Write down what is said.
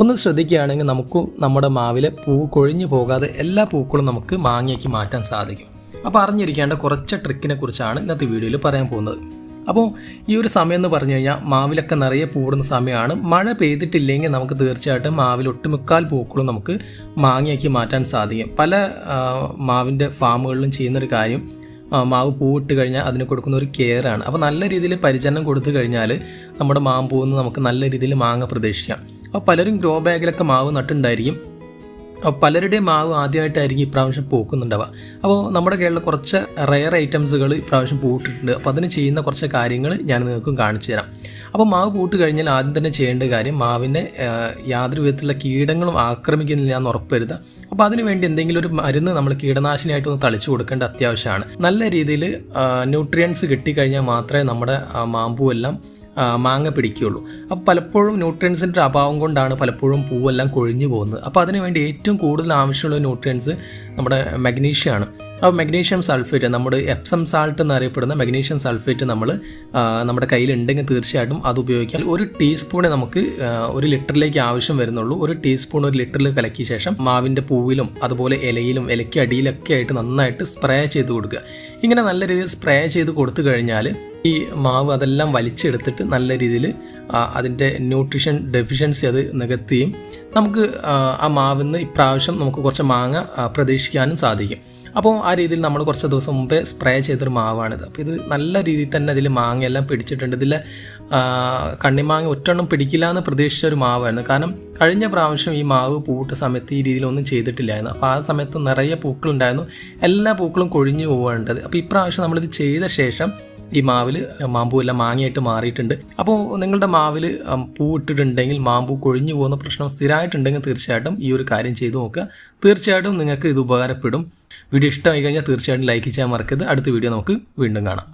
ഒന്ന് ശ്രദ്ധിക്കുകയാണെങ്കിൽ നമുക്ക് നമ്മുടെ മാവിലെ പൂ കൊഴിഞ്ഞു പോകാതെ എല്ലാ പൂക്കളും നമുക്ക് മാങ്ങയ്ക്ക് മാറ്റാൻ സാധിക്കും. അപ്പോൾ അറിഞ്ഞിരിക്കേണ്ട കുറച്ച് ട്രിക്കിനെ കുറിച്ചാണ് ഇന്നത്തെ വീഡിയോയിൽ പറയാൻ പോകുന്നത്. അപ്പോൾ ഈ ഒരു സമയം എന്ന് പറഞ്ഞു കഴിഞ്ഞാൽ മാവിലൊക്കെ നിറയെ പൂടുന്ന സമയമാണ്. മഴ പെയ്തിട്ടില്ലെങ്കിൽ നമുക്ക് തീർച്ചയായിട്ടും മാവിൽ ഒട്ടുമുക്കാൽ പൂക്കളും നമുക്ക് മാങ്ങയാക്കി മാറ്റാൻ സാധിക്കും. പല മാവിന്റെ ഫാമുകളിലും ചെയ്യുന്നൊരു കാര്യം മാവ് പൂവിട്ട് കഴിഞ്ഞാൽ അതിന് കൊടുക്കുന്ന ഒരു കെയർ ആണ്. അപ്പോൾ നല്ല രീതിയിൽ പരിചരണം കൊടുത്തു കഴിഞ്ഞാൽ നമ്മുടെ മാമ്പൂന്ന് നമുക്ക് നല്ല രീതിയിൽ മാങ്ങ പ്രതീക്ഷിക്കാം. അപ്പോൾ പലരും ഗ്രോ ബാഗിലൊക്കെ മാവ് നട്ടുണ്ടായിരിക്കും. അപ്പോൾ പലരുടെയും മാവ് ആദ്യമായിട്ടായിരിക്കും ഇപ്രാവശ്യം പൂക്കുന്നുണ്ടാവുക. അപ്പോൾ നമ്മുടെ കേരളത്തിൽ കുറച്ച് റയർ ഐറ്റംസുകൾ ഇപ്രാവശ്യം പൂട്ടിട്ടുണ്ട്. അപ്പോൾ അതിന് ചെയ്യുന്ന കുറച്ച് കാര്യങ്ങൾ ഞാൻ നിങ്ങൾക്കും കാണിച്ചു തരാം. അപ്പോൾ മാവ് പൂട്ട് കഴിഞ്ഞാൽ ആദ്യം തന്നെ ചെയ്യേണ്ട കാര്യം മാവിനെ യാതൊരു വിധത്തിലുള്ള കീടങ്ങളും ആക്രമിക്കുന്നില്ല എന്ന് ഉറപ്പുവരുത്തുക. അപ്പോൾ അതിനുവേണ്ടി എന്തെങ്കിലും ഒരു മരുന്ന് നമ്മൾ കീടനാശിനിയായിട്ട് ഒന്ന് തളിച്ചു കൊടുക്കേണ്ട അത്യാവശ്യമാണ്. നല്ല രീതിയിൽ ന്യൂട്രിയൻസ് കിട്ടിക്കഴിഞ്ഞാൽ മാത്രമേ നമ്മുടെ മാമ്പൂ എല്ലാം മാങ്ങ പിടിക്കുകയുള്ളൂ. അപ്പോൾ പലപ്പോഴും ന്യൂട്രിയൻസിന്റെ അഭാവം കൊണ്ടാണ് പലപ്പോഴും പൂവെല്ലാം കൊഴിഞ്ഞു പോകുന്നത്. അപ്പോൾ അതിനുവേണ്ടി ഏറ്റവും കൂടുതൽ ആവശ്യമുള്ള ന്യൂട്രിയൻസ് നമ്മുടെ മഗ്നീഷ്യമാണ് അപ്പോൾ മഗ്നീഷ്യം സൾഫേറ്റ് നമ്മുടെ എപ്സം സാൾട്ട് എന്നറിയപ്പെടുന്ന മഗ്നീഷ്യം സൾഫേറ്റ് നമ്മൾ നമ്മുടെ കയ്യിലുണ്ടെങ്കിൽ തീർച്ചയായിട്ടും അത് ഉപയോഗിക്കാൻ ഒരു ടീസ്പൂണേ നമുക്ക് ഒരു ലിറ്ററിലേക്ക് ആവശ്യം വരുന്നുള്ളൂ. ഒരു ടീസ്പൂൺ ഒരു ലിറ്ററിൽ കലക്കിയ ശേഷം മാവിന്റെ പൂവിലും അതുപോലെ ഇലയിലും ഇലയ്ക്ക് അടിയിലൊക്കെ ആയിട്ട് നന്നായിട്ട് സ്പ്രേ ചെയ്ത് കൊടുക്കുക. ഇങ്ങനെ നല്ല രീതിയിൽ സ്പ്രേ ചെയ്ത് കൊടുത്തു കഴിഞ്ഞാൽ ഈ മാവ് അതെല്ലാം വലിച്ചെടുത്തിട്ട് നല്ല രീതിയിൽ അതിന്റെ ന്യൂട്രീഷൻ ഡെഫിഷ്യൻസി അത് നികത്തിയും നമുക്ക് ആ, മാവിൽ നിന്ന് ഇപ്രാവശ്യം നമുക്ക് കുറച്ച് മാങ്ങ പ്രതീക്ഷിക്കാനും സാധിക്കും. അപ്പോൾ ആ രീതിയിൽ നമ്മൾ കുറച്ച് ദിവസം മുമ്പേ സ്പ്രേ ചെയ്തൊരു മാവാണിത്. അപ്പോൾ ഇത് നല്ല രീതിയിൽ തന്നെ അതിൽ മാങ്ങയെല്ലാം പിടിച്ചിട്ടുണ്ട്. ഇതിൽ കണ്ണിമാങ്ങ ഒറ്റെണ്ണം പിടിക്കില്ല എന്ന് പ്രതീക്ഷിച്ച ഒരു മാവായിരുന്നു കാരണം കഴിഞ്ഞ പ്രാവശ്യം ഈ മാവ് പൂവിട്ട സമയത്ത് ഈ രീതിയിലൊന്നും ചെയ്തിട്ടില്ലായിരുന്നു. അപ്പോൾ ആ സമയത്ത് നിറയെ പൂക്കളുണ്ടായിരുന്നു. എല്ലാ പൂക്കളും കൊഴിഞ്ഞു പോകേണ്ടത് അപ്പോൾ ഇപ്രാവശ്യം നമ്മളിത് ചെയ്ത ശേഷം ഈ മാവിൽ മാമ്പൂ എല്ലാം മാങ്ങയായിട്ട് മാറിയിട്ടുണ്ട്. അപ്പോൾ നിങ്ങളുടെ മാവിൽ പൂ ഇട്ടിട്ടുണ്ടെങ്കിൽ മാമ്പൂ കൊഴിഞ്ഞു പോകുന്ന പ്രശ്നം സ്ഥിരമായിട്ടുണ്ടെങ്കിൽ തീർച്ചയായിട്ടും ഈ ഒരു കാര്യം ചെയ്തു നോക്കുക. തീർച്ചയായിട്ടും നിങ്ങൾക്ക് ഇത് ഉപകാരപ്പെടും. വീഡിയോ ഇഷ്ടമായി കഴിഞ്ഞാൽ തീർച്ചയായിട്ടും ലൈക്ക് ചെയ്യാൻ മറക്കരുത്. അടുത്ത വീഡിയോ നമുക്ക് വീണ്ടും കാണാം.